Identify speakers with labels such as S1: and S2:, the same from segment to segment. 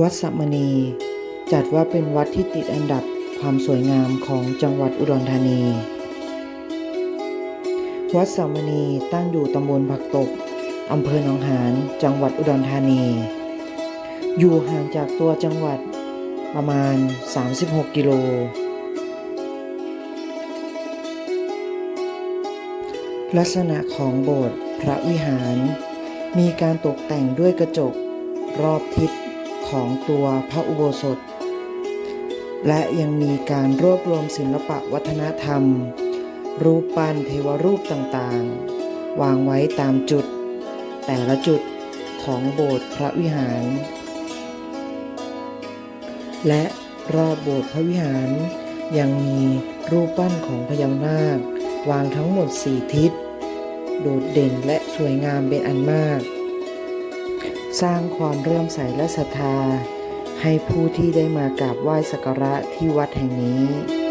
S1: วัดสะมมณี จัดว่าเป็นวัดที่ติดอันดับความสวยงามของจังหวัดอุดรธานี วัดสะมณีตั้งอยู่ตำบลผักตบอำเภอหนองหานจังหวัดอุดรธานี อยู่ห่างจากตัวจังหวัดประมาณ 36 กิโล ลักษณะของโบสถ์พระวิหาร มีการตกแต่งด้วยกระจกรอบทิศ ของตัวพระอุโบสถ และยังมีการรวบรวมศิลปะวัฒนธรรม รูปปั้นเทวรูปต่างๆ วางไว้ตามจุด แต่ละจุดของโบสถ์พระวิหาร และรอบโบสถ์พระวิหาร ยังมีรูปปั้นของพญานาควางทั้งหมดสี่ทิศ โดดเด่นและสวยงามเป็นอันมาก สร้างความเรื่อมใสและศรัทธา ให้ผู้ที่ได้มากราบไหว้สักการะที่วัดแห่งนี้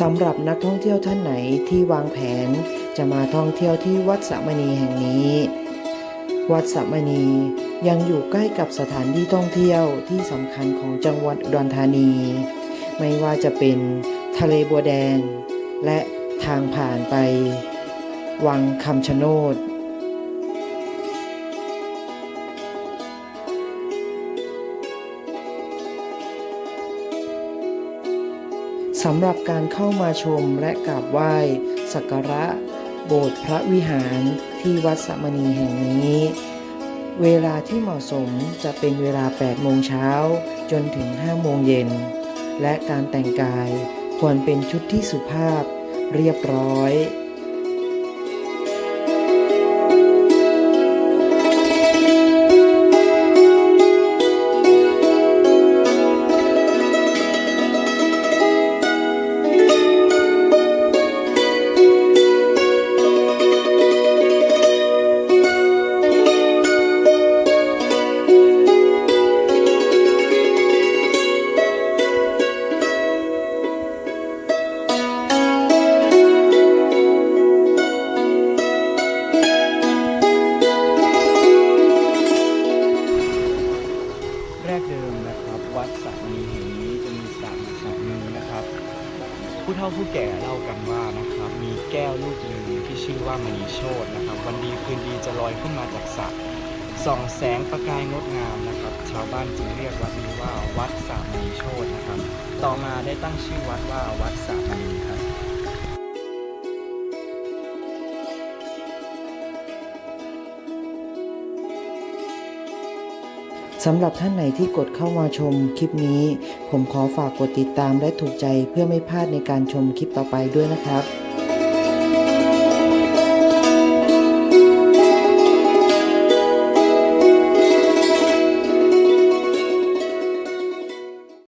S1: สำหรับนักท่องเที่ยวท่านไหนที่วางแผนจะมาท่องเที่ยวที่วัดสะมณีแห่งนี้ วัดสะมณียังอยู่ใกล้กับสถานที่ท่องเที่ยวที่สำคัญของจังหวัดอุดรธานี ไม่ว่าจะเป็นทะเลบัวแดง และทางผ่านไป วังคำชะโนด สำหรับการเข้ามาชมและกราบไหว้สักการะ โบสถ์พระวิหารที่วัดสมณีแห่งนี้ เวลาที่เหมาะสมจะเป็นเวลา 8 โมงเช้าจนถึง 5 โมงเย็น และการแต่งกายควรเป็นชุดที่สุภาพเรียบร้อย
S2: วัดสระมีแห่งนี้จะมีสระอยู่สระหนึ่งนะครับ ผู้เฒ่าผู้แก่เล่ากันว่านะครับ มีแก้วลูกหนึ่งที่ชื่อว่ามณีโชตนะครับ วันดีคืนดีจะลอยขึ้นมาจากสระส่องแสงประกายงดงามนะครับ ชาวบ้านจึงเรียกวัดนี้ว่าวัดสระมณีโชตนะครับ ต่อมาได้ตั้งชื่อวัดว่าวัดสระมณี
S1: สำหรับท่านไหนที่กดเข้ามาชมคลิปนี้ ผมขอฝากกดติดตามและถูกใจเพื่อไม่พลาดในการชมคลิปต่อไปด้วยนะครับ